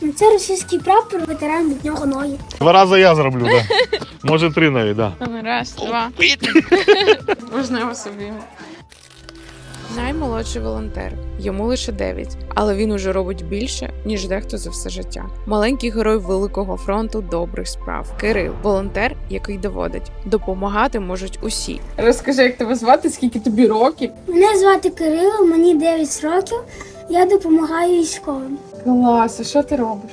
Ну, Це російський прапор, ветеран від нього ноги. Два рази я зроблю, да. Може три навіть, да. Раз, два. Можна його собі. Наймолодший волонтер. Йому лише 9, але він уже робить більше, ніж дехто за все життя. Маленький герой Великого фронту добрих справ. Кирил, волонтер, який доводить, допомагати можуть усі. Розкажи, як тебе звати, скільки тобі років? Мене звати Кирило, мені 9 років. Я допомагаю військовим. Клас, а що ти робиш?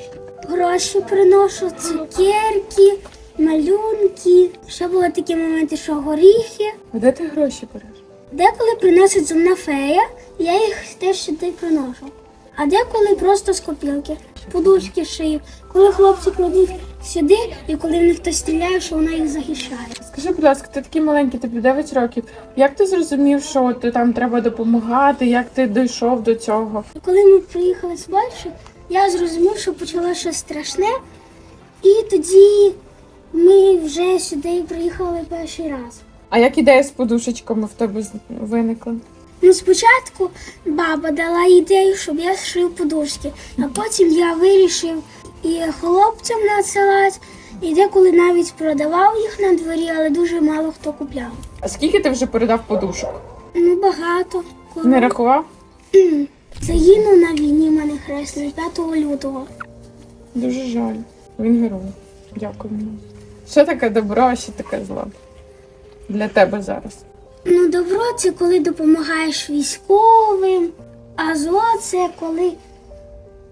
Гроші приношу, цукерки, малюнки. Ще були такі моменти, що горіхи. А де ти гроші береш? Деколи приносить зумна фея, я їх теж сюди приношу. А деколи просто з копілки. Подушки шию. Коли хлопці кладуть сюди, і коли в них хтось стріляє, що вона їх захищає. Скажи, будь ласка, ти такий маленький, тобі 9 років. Як ти зрозумів, що ти там треба допомагати? Як ти дійшов до цього? Коли ми приїхали з Польщі, я зрозумів, що почалося щось страшне, і тоді ми вже сюди приїхали перший раз. А як ідея з подушечками в тебе виникла? Ну, спочатку баба дала ідею, щоб я шив подушки, а потім я вирішив і хлопцям надсилати, і деколи навіть продавав їх на дворі, але дуже мало хто купляв. А скільки ти вже передав подушок? Ну, багато. Коли Не рахував? Загинув на війні мене хресний 5 лютого. Дуже жаль. Він герой. Дякую. Що таке добро, а що таке зло? Для тебе зараз. Ну, добро це коли допомагаєш військовим, а зло це коли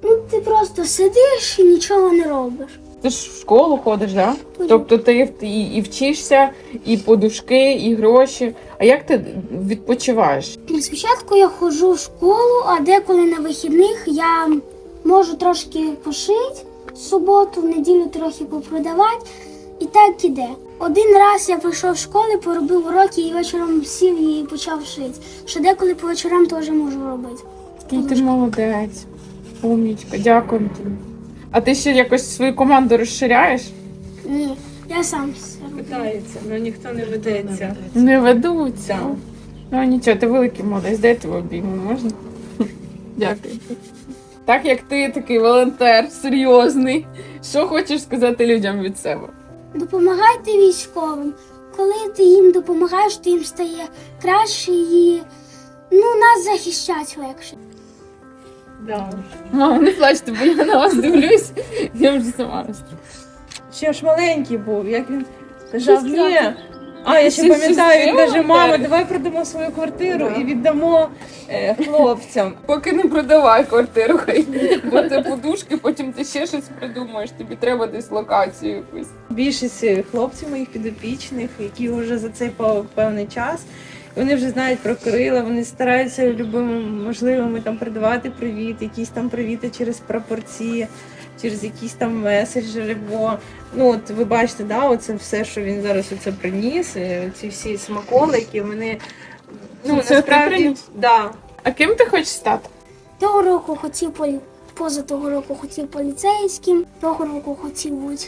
ну, ти просто сидиш і нічого не робиш. Ти ж в школу ходиш, да? Тобто ти і, і вчишся, і подушки, і гроші. А як ти відпочиваєш? Ну, Спочатку я ходжу в школу, а деколи на вихідних я можу трошки пошити в суботу, в неділю трохи попродавати. І так іде. Один раз я прийшов з школи, поробив уроки і вечором сів і почав шити. Що деколи по вечорам теж можу робити. Який ти молодець. Умнічка, дякую тобі. А ти ще якось свою команду розширяєш? Ні, я сам. Питається, але ніхто не ведеться. Не ведуться. Ну нічого, ти великий молодець, дай тебе обійму, можна? Дякую. Так як ти такий волонтер, серйозний, що хочеш сказати людям від себе? Допомагайте військовим. Коли ти їм допомагаєш, то їм стає краще і ну, нас захищать легше. Да. Мама, не плачте, бо я на вас дивлюсь, я вже сама розстріляю. Ще ж маленький був, як він казав, ні. А, я ще пам'ятаю, він каже, мама, давай продамо свою квартиру і віддамо е, хлопцям. Поки не продавай квартиру, хай, бо це подушки, потім ти ще щось придумаєш, тобі треба десь локацію якусь. Більшість е, хлопців моїх підопічних, які вже за цей пев- певний час. Вони вже знають про Кирила, вони стараються любими можливими там передавати привіт, якісь там привіти через прапорці, через якісь там меседжери. Бо ну от ви бачите, да, оце все, що він зараз оце приніс, ці всі смаколики, вони ну Це насправді да. А ким ти хочеш стати? Того року хотів полі... поза того року хотів поліцейським, того року хотів бути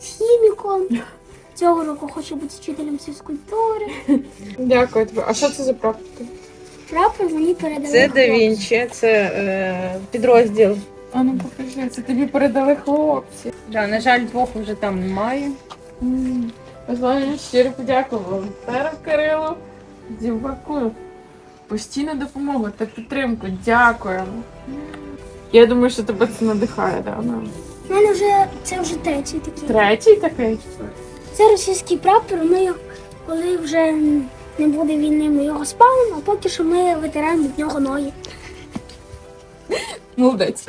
хіміком, цього року хочу бути вчителем фізкультури. Дякую тобі. А що це за практика? Прапор мені передали. Це Да хлопці. Вінчі, це е, підрозділ. А ну покажи, це тобі передали хлопці. Да, на жаль, двох вже там немає. Бажаю щиро подякую волонтерам Кирилу, Діваку. Постійну допомогу та підтримку. Дякуємо. Я думаю, що тебе це надихає, да? ну. У мене вже це вже третій такий. Третій такий. Це російський прапор. Ми його, коли вже не буде війни, ми його спалимо, а поки що ми ветеран від нього ноги. Молодець.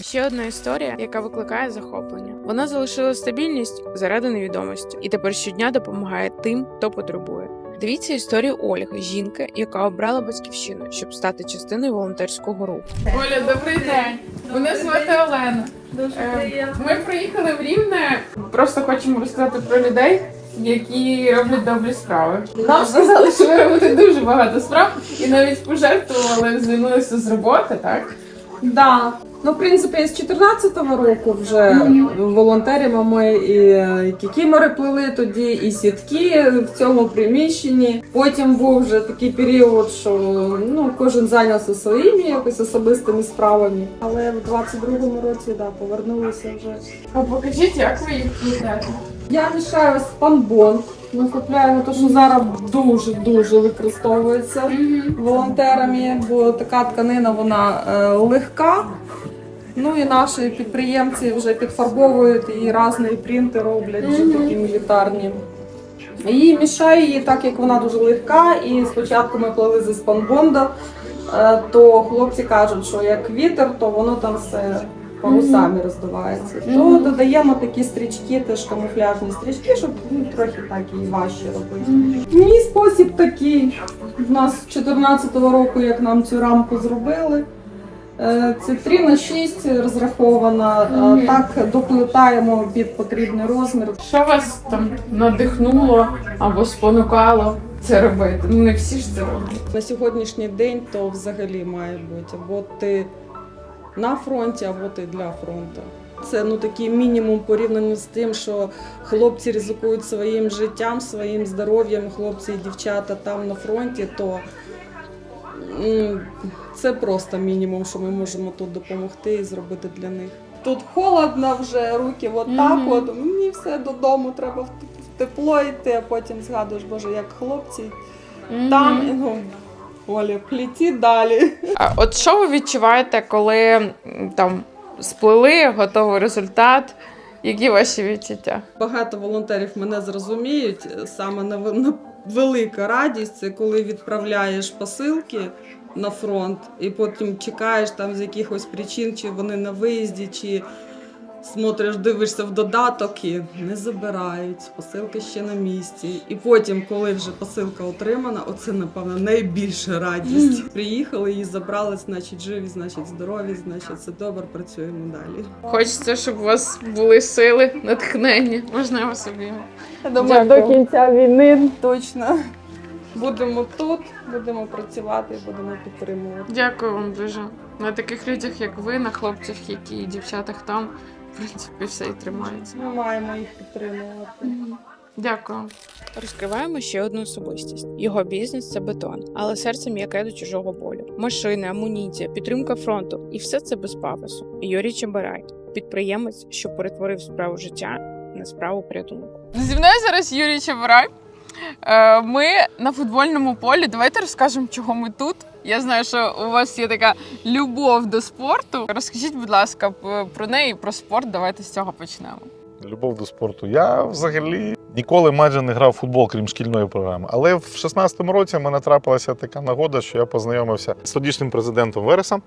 Ще одна історія, яка викликає захоплення. Вона залишила стабільність заради невідомості і тепер щодня допомагає тим, хто потребує. Дивіться історію Ольги, жінки, яка обрала батьківщину, щоб стати частиною волонтерського руху. Оля, добрий день. Мене звати Олена. Дуже Е, Ми приїхали в Рівне. Просто хочемо розказати про людей, які роблять добрі справи. Нам сказали, що ви робите дуже багато справ і навіть пожертвували, звільнилися з роботи, так? Да. Ну, в принципі, з 14-го року вже волонтеримо ми і е, кікімори плели тоді, і сітки в цьому приміщенні. Потім був вже такий період, що ну, кожен зайнявся своїми якось особистими справами. Але в 22-му році да, повернулися вже. А покажіть, як ви їх плетете. Я мішаю спанбон. Ми купляємо те, що зараз дуже-дуже використовується волонтерами, бо така тканина вона е, легка. Ну і наші підприємці вже підфарбовують і різні принти роблять, вже такі мілітарні. І мішаю її так, як вона дуже легка. І спочатку ми плели зі спанбонда, е, то хлопці кажуть, що як вітер, то воно там все парусами роздувається. То додаємо такі стрічки, теж камуфляжні стрічки, щоб ну, трохи так і важче робити. Мій спосіб такий. У нас з 14-го року, як нам цю рамку зробили. Е, Це 3 на 6 розрахована. Так доплетаємо під потрібний розмір. Що вас там надихнуло або спонукало це робити? Ну не всі ж це роблять. На сьогоднішній день то взагалі має бути або ти на фронті, або ти для фронту. Це ну такий мінімум порівняно з тим, що хлопці ризикують своїм життям, своїм здоров'ям, хлопці і дівчата там на фронті, то це просто мінімум, що ми можемо тут допомогти і зробити для них. Тут холодно вже, руки от так, Мгм. от мені все додому треба в тепло йти, а потім згадуєш, боже, як хлопці там і ну. Оля, пліті далі. А от що ви відчуваєте, коли там сплели, готовий результат? Які ваші відчуття? Багато волонтерів мене зрозуміють. Саме на, на велика радість це коли відправляєш посилки на фронт, і потім чекаєш там з якихось причин, чи вони на виїзді, чи смотриш, дивишся в додаток і не забирають. Посилка ще на місці. І потім, коли вже посилка отримана, оце напевно найбільша радість. Приїхали, її забрали, значить живі, значить здорові, значить все добре, працюємо далі. Хочеться, щоб у вас були сили, натхнення. Можна я вас обійму? Я думаю, Дякую. до кінця війни точно будемо тут, будемо працювати і будемо підтримувати. Дякую вам дуже. На таких людях, як ви, на хлопцях, які і дівчатах там, принципі, все і тримається. Ми маємо їх підтримувати. Дякую. Розкриваємо ще одну особистість. Його бізнес це бетон, але серце м'яке до чужого болю. Машини, амуніція, підтримка фронту і все це без пафосу. Юрій Чебарай, підприємець, що перетворив справу життя на справу порятунку. Зі мною зараз Юрій Чебурай. Е, Ми на футбольному полі. Давайте розкажемо, чого ми тут. Я знаю, що у вас є така любов до спорту. Розкажіть, будь ласка, про неї, про спорт. Давайте з цього почнемо. Любов до спорту. Я взагалі ніколи майже не грав в футбол, крім шкільної програми. Але в 16-му році мене трапилася така нагода, що я познайомився з тодішнім президентом Вересом.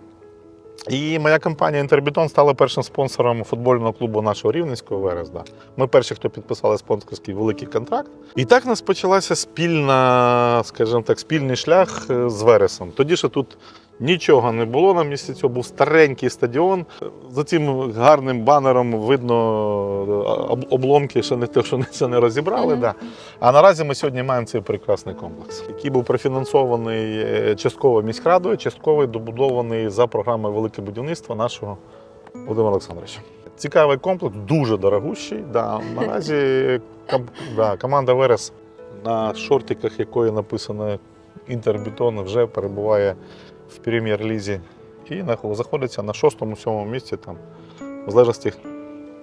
І моя компанія Інтербетон стала першим спонсором футбольного клубу нашого рівненського Верес. Да. Ми перші, хто підписали спонсорський великий контракт. І так нас почалася спільна, скажімо так, спільний шлях е, з Вересом. Тоді ще тут нічого не було на місці цього, був старенький стадіон. За цим гарним банером видно е, обломки, що не те, що не- це не розібрали. Мгм. Да. А наразі ми сьогодні маємо цей прекрасний комплекс, який був профінансований е, частково міськрадою, частково добудований за програмою Велике будівництво нашого Володимира Олександровича. Цікавий комплекс, дуже дорогущий. Да. Наразі ком- да, команда Верес на шортиках, якої написано Інтербетон, вже перебуває в прем'єр-лізі і на- знаходиться на шостому-сьомому місці, там, в залежності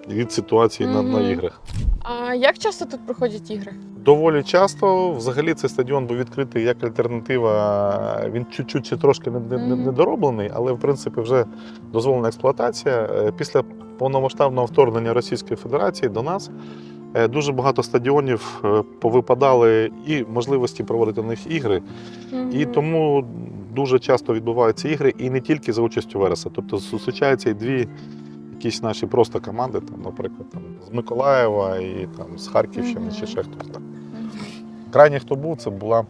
від ситуації на, на іграх. А як часто тут проходять ігри? Доволі часто взагалі цей стадіон був відкритий як альтернатива. Він чуть-чуть ще трошки не- не- не- Мгм. недороблений, але в принципі вже дозволена експлуатація. Е, Після повномасштабного вторгнення Російської Федерації до нас е, дуже багато стадіонів е, повипадали і можливості проводити на них ігри. І тому дуже часто відбуваються ігри, і не тільки за участю Вереса. Тобто зустрічаються і дві якісь наші просто команди, там, наприклад, там, з Миколаєва і там, з Харківщини чи ще хтось. Так. Крайній, хто був, це була,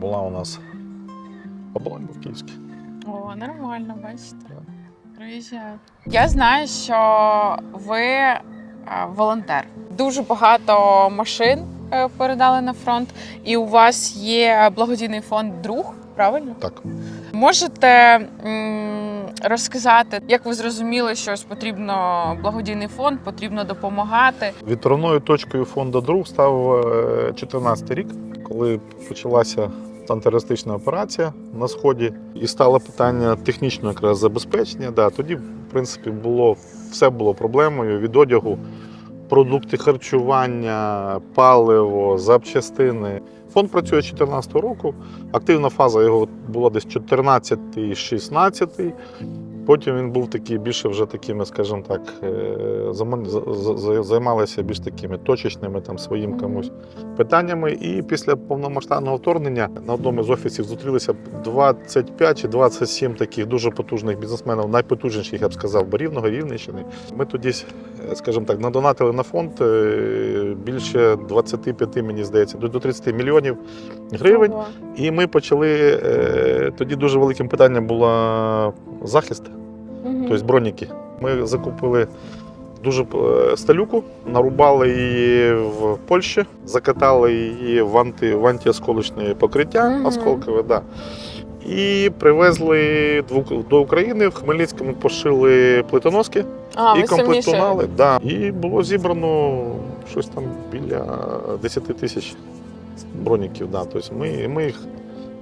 була у нас оболонь був київський. О, нормально, бачите. Приїжджаю. Я знаю, що ви е, волонтер. Дуже багато машин е, передали на фронт, і у вас є благодійний фонд Друг, правильно? Так. Можете м, розказати, як ви зрозуміли, що ось потрібно благодійний фонд, потрібно допомагати? Відправною точкою фонду друг став 2014 рік, коли почалася антитерористична операція на сході, і стало питання технічного якраз забезпечення. Да, тоді, в принципі, було все було проблемою від одягу, продукти харчування, паливо, запчастини. Фонд працює з 2014 року. Активна фаза його була десь 14-16. Потім він був такий більше вже такими, скажімо так, е, займалися більш такими точечними там своїм комусь питаннями. І після повномасштабного вторгнення на одному з офісів зустрілися 25 чи 27 таких дуже потужних бізнесменів, найпотужніших, я б сказав, Барівного, Рівненщини. Ми тоді, е, скажімо так, надонатили на фонд е, більше 25, мені здається, до до 30 мільйонів гривень. І ми почали тоді дуже великим питанням було захист. Тобто броніки. Ми закупили дуже е, сталюку, нарубали її в Польщі, закатали її в, анти, в антиосколочне покриття Мгм. осколкове. Да. І привезли до України. В Хмельницькому пошили плитоноски а, і комплектували. Да. І було зібрано щось там біля 10 тисяч броніків. Да. Тобто ми, ми їх,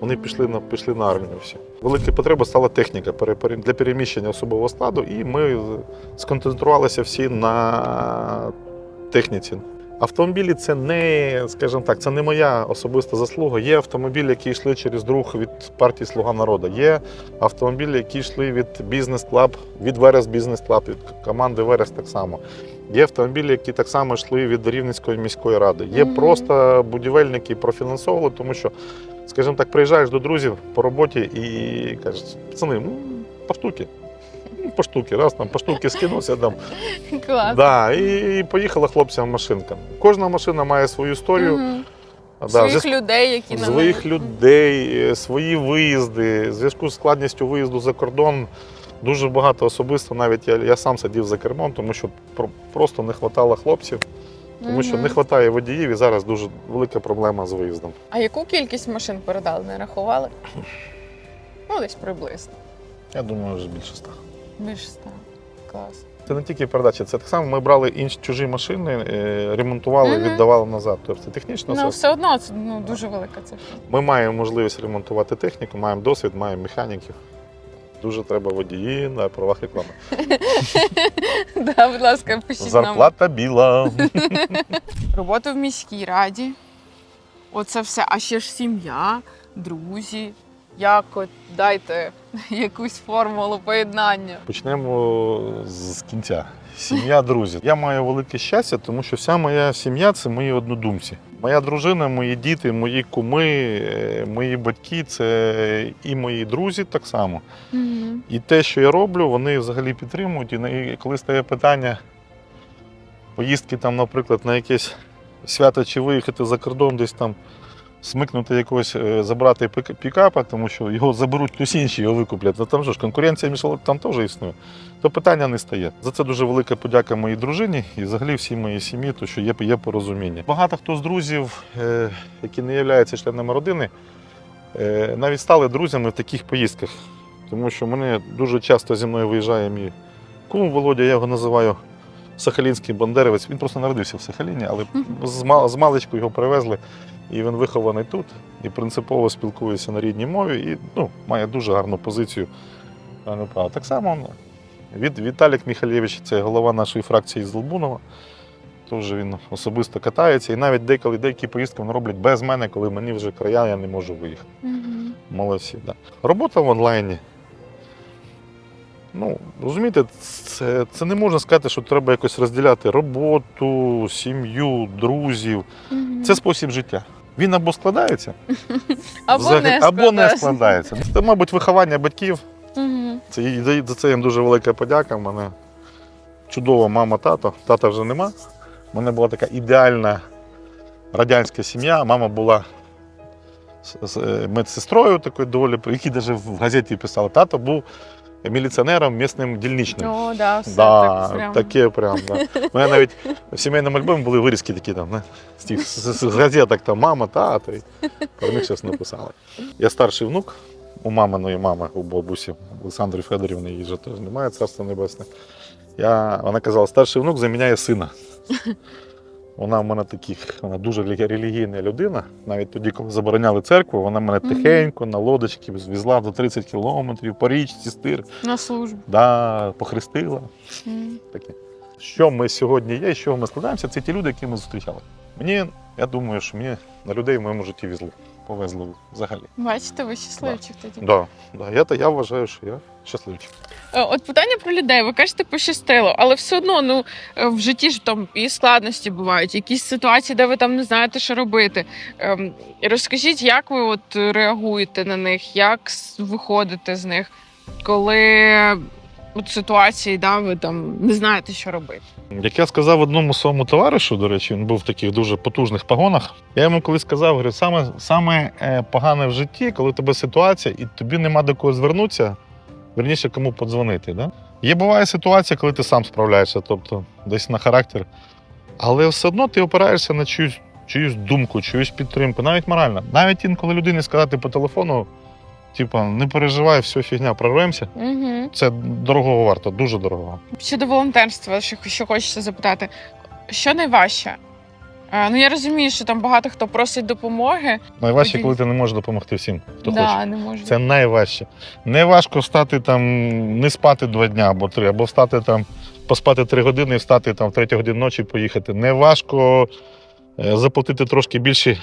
вони пішли на, пішли на армію всі. Велика потреба стала техніка для переміщення особового складу, і ми сконцентрувалися всі на техніці. Автомобілі це не, скажімо так, це не моя особиста заслуга. Є автомобілі, які йшли через друг від партії Слуга народу. Є автомобілі, які йшли від бізнес клаб, від Верес Бізнес Клаб, від команди Верес так само. Є автомобілі, які так само йшли від Рівненської міської ради. Є Мгм. просто будівельники профінансовували, тому що, скажімо так, приїжджаєш до друзів по роботі і кажеш, пацани, ну, по штуки. Ну, По штуки, раз там по штуки скинувся там. Клас. Да, і, і поїхала хлопцям машинка. Кожна машина має свою історію. Мгм. Да, в Своїх зв'язку- людей, які на своїх людей, е, свої виїзди. В зв'язку з складністю виїзду за кордон дуже багато особисто. Навіть я, я сам сидів за кермом, тому що про- просто не вистачало хлопців, тому що не вистачає водіїв і зараз дуже велика проблема з виїздом. А яку кількість машин передали, не рахували? Ну, десь приблизно. Я думаю, вже більше ста. Більше ста. Клас. Це не тільки передача, це так само. Ми брали інші чужі машини, е, ремонтували, Мгм. віддавали назад. Тобто технічно Ну, це все одно це ну, дуже велика цифра. Ми маємо можливість ремонтувати техніку, маємо досвід, маємо механіків. Дуже треба водії на правах реклами. Да, будь ласка, пишіть нам. Зарплата біла. Робота в міській раді. Оце все. А ще ж сім'я, друзі. Як дайте якусь формулу поєднання. Почнемо з кінця. Сім'я, друзі. Я маю велике щастя, тому що вся моя сім'я це мої однодумці. Моя дружина, мої діти, мої куми, е, мої батьки це і мої друзі так само. І те, що я роблю, вони взагалі підтримують. І коли стає питання поїздки, там, наприклад, на якесь свято чи виїхати за кордон, десь там смикнути якогось, е, забрати пікапа, тому що його заберуть хтось інший, його викуплять. Ну там що ж, конкуренція між там теж існує. То питання не стає. За це дуже велика подяка моїй дружині і взагалі всій моїй сім'ї, то що є, є порозуміння. Багато хто з друзів, е, які не являються членами родини, е, навіть стали друзями в таких поїздках. Тому що мене дуже часто зі мною виїжджає мій кум Володя, я його називаю Сахалінський бандерівець. Він просто народився в Сахаліні, але з маличку його привезли, і він вихований тут і принципово спілкується на рідній мові і ну, має дуже гарну позицію. Так само ну, від, Віталік Міхалєвич, це голова нашої фракції з Долбунова. Теж він особисто катається, і навіть деколи деякі поїздки вони роблять без мене, коли мені вже края, я не можу виїхати. Молодці, да. Робота в онлайні. Ну, розумієте, це, це не можна сказати, що треба якось розділяти роботу, сім'ю, друзів. Це спосіб життя. Він або складається, Або взагалі- не або не складається. складається. Це, мабуть, виховання батьків. Це, за- це їм дуже велика подяка. У мене чудова мама, тато. Тата вже нема. У мене була така ідеальна радянська сім'я. Мама була з- е, медсестрою, такою доволі, про якій навіть в газеті писали. Тато був міліціонером, місним дільничним. О, да, все Да, так прям. таке прям. Да. У мене навіть в сімейному альбомі були вирізки такі там, не, з, тих, з, з, з газеток там мама, тато. І про них щось написали. Я старший внук, у маминої мами, у бабусі Олександри Федорівни, її вже теж немає, царство небесне. Я, вона казала, старший внук заміняє сина. Вона в мене таких, вона дуже релігійна людина. Навіть тоді, коли забороняли церкву, вона мене тихенько на лодочці звезла до 30 кілометрів по річці стир, На службу. да, похрестила. М. Таке. Що ми сьогодні є, з чого ми складаємося, це ті люди, які ми зустрічали. Мені, я думаю, що мені на людей в моєму житті везло. Повезло взагалі. Бачите, ви щасливчик тоді. Да, да, я, я вважаю, що я щасливчик. Е, От питання про людей. Ви кажете, пощастило, але все одно ну е, в житті ж там і складності бувають, якісь ситуації, де ви там не знаєте, що робити. Ем, Розкажіть, як ви от реагуєте на них, як виходите з них, коли от ситуації, да, ви там не знаєте, що робити. Як я сказав одному своєму товаришу, до речі, він був в таких дуже потужних погонах. Я йому колись сказав, говорю, саме, саме е, погане в житті, коли у тебе ситуація, і тобі нема до кого звернутися, верніше кому подзвонити. Да? Є буває ситуація, коли ти сам справляєшся, тобто десь на характер. Але все одно ти опираєшся на чиюсь, чиюсь думку, чиюсь підтримку, навіть морально. Навіть інколи людині сказати по телефону, типа, не переживай, все фігня, прорвемося. Угу. Це дорогого варто, дуже дорого. Щодо волонтерства, що, що хочеться запитати, що найважче? Е, Ну я розумію, що там багато хто просить допомоги. Найважче, коли ти не можеш допомогти всім, хто да, хоче. не можу. Це найважче. Не важко встати там, не спати два дня або три, або встати там, поспати три години і встати там в третю годину ночі і поїхати. Не важко е, заплатити трошки більші е,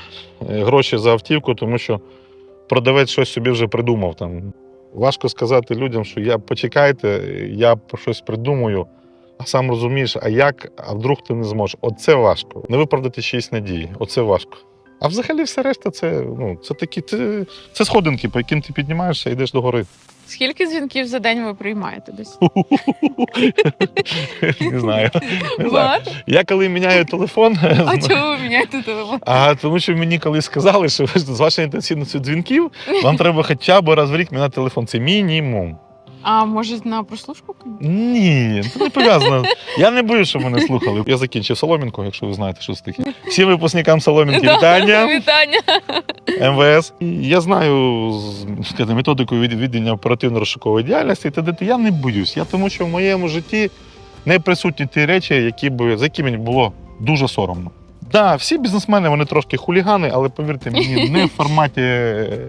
гроші за автівку, тому що продавець щось собі вже придумав. Там. Важко сказати людям, що я почекайте, я щось придумаю, а сам розумієш, а як, а вдруг ти не зможеш. Оце важко. Не виправдати чиїсь надії. Оце важко. А взагалі все решта це, ну, це такі, це, це сходинки, по яким ти піднімаєшся і йдеш до гори. Скільки дзвінків за день ви приймаєте десь? Не знаю. Не знаю. Я коли міняю телефон, А чого ви міняєте телефон? а тому що мені коли сказали, що з вашою інтенсивністю дзвінків вам треба хоча б раз в рік міняти телефон. Це мінімум. А може на прослушку? Ні, це не пов'язано. Я не боюсь, щоб мене слухали. Я закінчив Соломінку, якщо ви знаєте, що це таке. Всім випускникам Соломінки вітання. Вітання. МВС. Я знаю з- скажімо, методику від- віддання оперативно-розшукової діяльності, т.д. я не боюсь. Я тому, що в моєму житті не присутні ті речі, які б, за які мені було дуже соромно. Так, да, всі бізнесмени вони трошки хулігани, але повірте мені, не в форматі. е,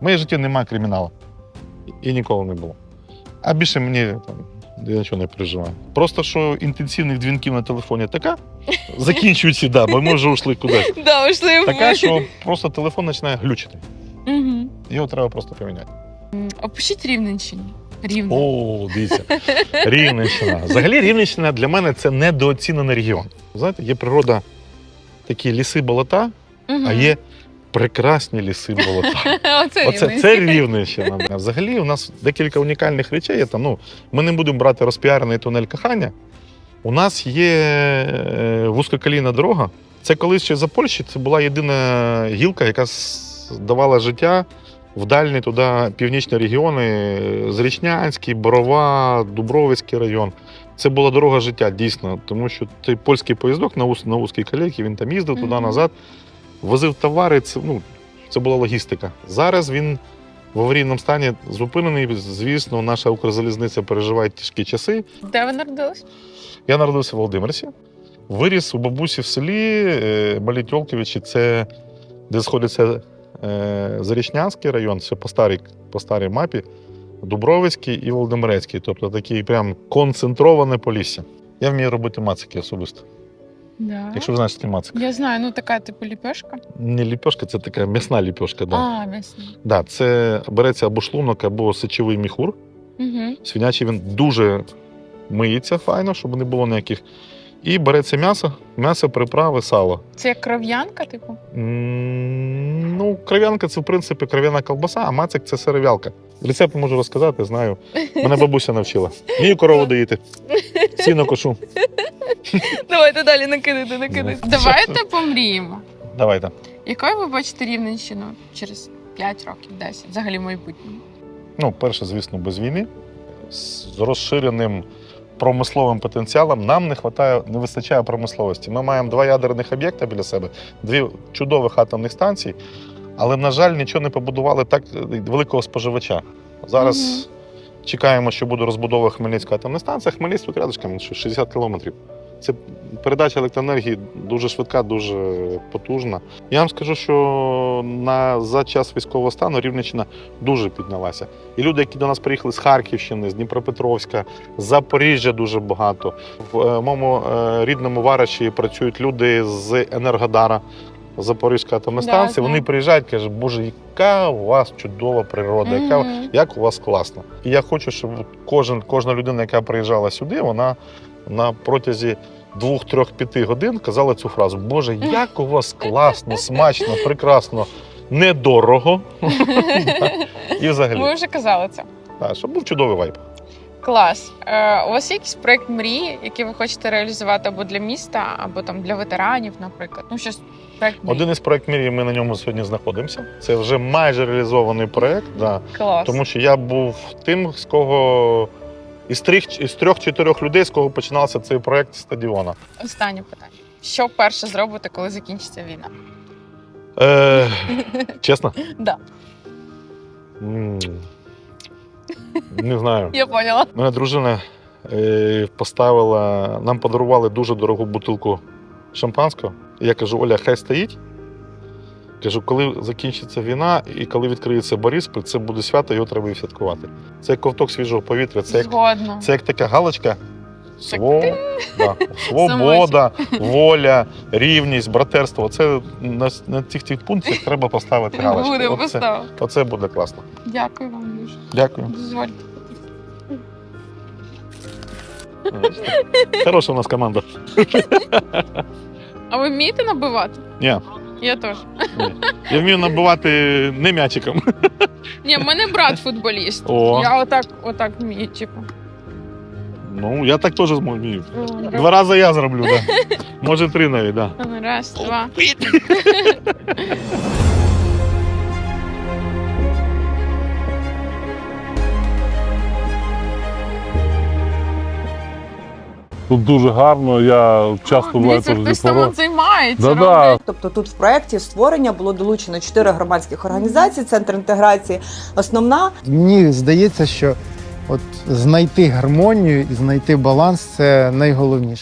моє житті немає криміналу. І ніколи не було. А більше мені там. Я нічого не переживаю. Просто що інтенсивних дзвінків на телефоні така, закінчується, да, бо ми вже ушли кудись. Да, вийшли в Така, що просто телефон починає глючити. Угу. Його треба просто поміняти. Опишіть Рівненщині. Рівне. О, дивіться. Рівненщина. Взагалі, Рівненщина для мене це недооцінений регіон. Знаєте, є природа, такі ліси болота, Мгм. а є прекрасні ліси болота. Оце, Оце це Рівненщина. Взагалі, у нас декілька унікальних речей. є Там, ну, ми не будемо брати розпіарений тунель кохання. У нас є е, вузькоколійна дорога. Це колись ще за Польщі це була єдина гілка, яка давала життя в дальні туди північні регіони: Зрічнянський, Борова, Дубровицький район. Це була дорога життя, дійсно, тому що цей польський поїздок на, на вузькій колейці, він там їздив Мгм. туди-назад, возив товари. Це, ну, це була логістика. Зараз він в аварійному стані зупинений. Звісно, наша Укрзалізниця переживає тяжкі часи. Де ви народились? Я народився в Володимирці, виріс у бабусі в селі е, Малі Тьолковичі, це де сходиться е, Зарічнянський район, це по старій, по старій мапі, Дубровицький і Володимирецький. Тобто такий прям концентроване полісся. Я вмію робити мацики особисто. Да. Якщо ви знаєте, що таке мацик. Я знаю, ну така типу ліпешка. Не ліпешка, це така м'ясна ліпешка. Да. А, м'ясні. Да, це береться або шлунок, або сечовий міхур. Угу. Свинячий він дуже миється файно, щоб не було ніяких. І береться м'ясо, м'ясо, приправи, сало. Це як кров'янка, типу? М, Ну, кров'янка це в принципі кров'яна колбаса, а мацик це сиров'ялка. Рецепт можу розказати, знаю. Мене бабуся навчила. Вмію корову доїти. Сіно кошу. Давайте далі накидайте, накидайте. Давайте помріємо. Давайте. Якою ви бачите Рівненщину через 5 років, 10, взагалі в майбутньому? Ну, перше, звісно, без війни. З розширеним промисловим потенціалом нам не хватає, не вистачає промисловості. Ми маємо два ядерних об'єкти біля себе, дві чудових атомних станції. Але, на жаль, нічого не побудували так е, великого споживача. Зараз чекаємо, що буде розбудова Хмельницької атомної станції. Хмельницьк тут 60 кілометрів. Це передача електроенергії дуже швидка, дуже потужна. Я вам скажу, що на, за час військового стану Рівненщина дуже піднялася. І люди, які до нас приїхали з Харківщини, з Дніпропетровська, з Запоріжжя дуже багато. В е, моєму е, рідному Вараші працюють люди з Енергодара. Запорізька атомна Да, станція, знаю. вони приїжджають, кажуть, боже, яка у вас чудова природа, яка, Мгм. як у вас класно. І я хочу, щоб кожен, кожна людина, яка приїжджала сюди, вона на протязі двох, трьох, п'яти годин казала цю фразу: Боже, як у вас класно, смачно, прекрасно, недорого. І взагалі, Ви вже казали це. так, щоб був чудовий вайб. Клас. Е, у вас є якийсь проект мрії, який ви хочете реалізувати або для міста, або там для ветеранів, наприклад. Ну, щось проект мрії. Один із проєкт мрії, ми на ньому сьогодні знаходимося. Це вже майже реалізований проєкт. Да. Клас. Тому що я був тим, з кого із трьох, із трьох-чотирьох людей, з кого починався цей проєкт стадіона. Останнє питання. Що перше зробите, коли закінчиться війна? Е, чесно? Да. Не знаю. Я поняла. Мене дружина е, поставила, нам подарували дуже дорогу бутилку шампанського. Я кажу, Оля, хай стоїть. Кажу, коли закінчиться війна і коли відкриється Борисполь, це буде свято, його треба святкувати. Це як ковток свіжого повітря, це як, Згодно. це як така галочка. Сво... Да. Свобода, воля, рівність, братерство. Це на, на цих цих пунктах треба поставити галочку. Буде Оце, оце буде класно. Дякую вам дуже. Дякую. Дозвольте. Хороша у нас команда. А ви вмієте набивати? Ні. Я теж. Я вмію набивати не м'ячиком. Ні, в мене брат футболіст. О. Я отак, отак вмію, типу. Ну, я так теж зможу. Два рази я зроблю, так. Да. Може, три навіть, так. Да. Раз, два. Тут дуже гарно, я часто буваю теж хтось там от займається. Да-да. Тобто тут в проєкті створення було долучено чотири громадських організацій, центр інтеграції. Основна Мені здається, що от знайти гармонію і знайти баланс це найголовніше.